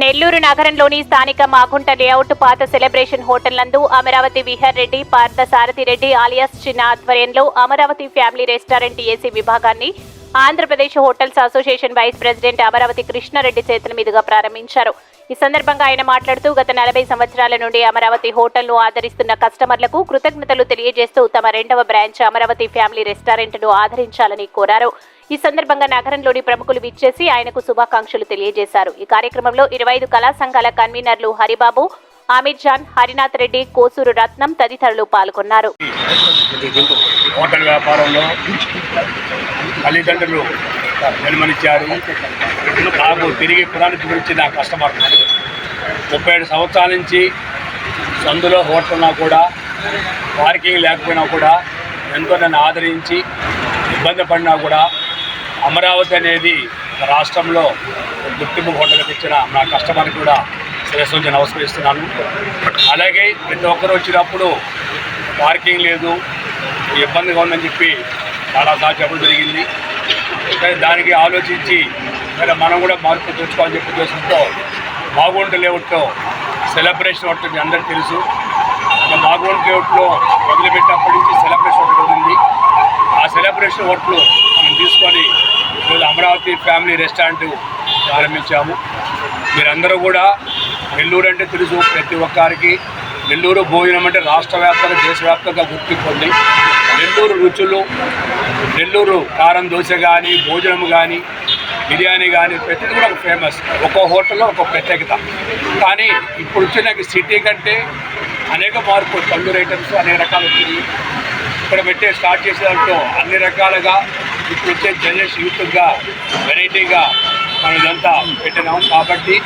నెల్లూరు నగరంలోని స్థానిక మాగుంట లేఅవుట్ పాత సెలబ్రేషన్ హోటల్ నందు అమరావతి విహర్ రెడ్డి పార్థసారథి రెడ్డి ఆలియాస్ చిన్న ఆధ్వర్యంలో అమరావతి ఫ్యామిలీ రెస్టారెంట్ ఏసీ విభాగాన్ని Andhra Pradesh hotels association vice president Amaravati Krishna Reddy చేతుల మీదుగా ప్రారంభించారు. ఈ సందర్భంగా ఆయన మాట్లాడుతూ గత నలభై సంవత్సరాల నుండి అమరావతి హోటల్ను ఆదరిస్తున్న కస్టమర్లకు కృతజ్ఞతలు తెలియజేస్తూ తమ రెండవ బ్రాంచ్ అమరావతి ఫ్యామిలీ రెస్టారెంట్ను ఆదరించాలని కోరారు. ఈ సందర్భంగా నగరంలోని ప్రముఖులు విచ్చేసి ఆయనకు శుభాకాంక్షలు తెలియజేశారు. ఈ కార్యక్రమంలో ఇరవై ఐదు కళా సంఘాల కన్వీనర్లు హరిబాబు ఆమిర్ జాన్ హరినాథ్ రెడ్డి కోసూరు రత్నం తదితరులు పాల్గొన్నారు. హోటల్ వ్యాపారంలో తల్లిదండ్రులు జన్మనిచ్చారు. నాకు తిరిగి పురానికి గురించి నాకు కష్టపడుతున్నాను ముప్పై ఏడు సంవత్సరాల నుంచి సందులో హోటల్ ఉన్నా కూడా పార్కింగ్ లేకపోయినా కూడా ఎంతో నన్ను ఆదరించి ఇబ్బంది పడినా కూడా అమరావతి అనేది రాష్ట్రంలో గుర్తింపు హోటల్కి తెచ్చిన నా కస్టమర్కి కూడా శిరస్సు నుంచి నమస్కరిస్తున్నాను. అలాగే ప్రతి ఒక్కరు వచ్చినప్పుడు పార్కింగ్ లేదు ఇబ్బందిగా ఉందని చెప్పి చాలా చెప్పడం జరిగింది. కానీ దానికి ఆలోచించి మరి మనం కూడా మార్పు తెచ్చుకోవాలని చెప్పి ఉద్దేశంతో మాగుంట లేఅవుట్లో సెలబ్రేషన్ ఒకటి మీ అందరికీ తెలుసు. ఇక మాగుంట లేఅవుట్లో వదిలిపెట్టినప్పటి నుంచి సెలబ్రేషన్ ఒకటి ఉంది ఆ సెలబ్రేషన్ ఓట్లు మనం తీసుకొని ఈరోజు అమరావతి ఫ్యామిలీ రెస్టారెంట్ ప్రారంభించాము. మీరందరూ కూడా నెల్లూరు అంటే తెలుసు ప్రతి ఒక్కరికి నెల్లూరు భోజనం అంటే రాష్ట్ర వ్యాప్తంగా దేశవ్యాప్తంగా గుర్తింపు ఉంది నెల్లూరు రుచులు నెల్లూరు కారం దోశ కానీ భోజనం కానీ బిర్యానీ కానీ ప్రతిది కూడా ఒక ఫేమస్. ఒక్కో హోటల్లో ఒక ప్రత్యేకత. కానీ ఇప్పుడు వచ్చిన సిటీ కంటే అనేక మార్పులు తందూరు ఐటమ్స్ అనేక రకాలు వచ్చినాయి. ఇక్కడ పెట్టే స్టార్ట్ చేసే దాంట్లో అన్ని రకాలుగా ఇప్పుడు వచ్చే జనరేషన్ యూత్గా వెరైటీగా మనం ఇదంతా పెట్టినాం కాబట్టి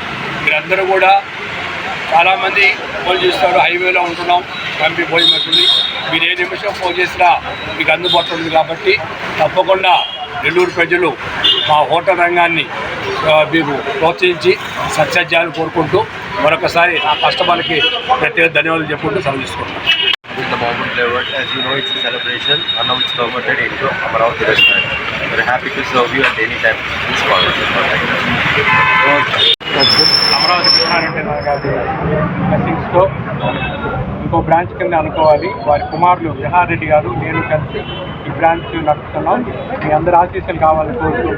మీరందరూ కూడా చాలామంది ఫోన్ చేస్తారు హైవేలో ఉంటున్నాం కంపెనీ భోజనం మీరు ఏ నిమిషం ఫోన్ చేసినా మీకు అందుబాటులో ఉంది కాబట్టి తప్పకుండా నెల్లూరు ప్రజలు మా హోటల్ రంగాన్ని మీకు ప్రోత్సహించి సక్సెస్ చేయాలని కోరుకుంటూ మరొకసారి నా కస్టమర్కి ప్రత్యేక ధన్యవాదాలు చెప్పుకుంటూ సెలవు తీసుకుంటాను with the Bourbon flavored. As you know, it's a celebration Amaravati restaurant. We're happy to serve you at any time. Please call us. Amaravati Krishna Reddy గారి బ్లెస్సింగ్స్తో ఇంకో బ్రాంచ్ కింద అనుకోవాలి వారి కుమారులు విహార్ రెడ్డి గారు నేను కలిసి ఈ బ్రాంచ్ నడుపుతున్నాం మీ అందరి ఆశీస్సులు కావాలని కోరుకుంటూ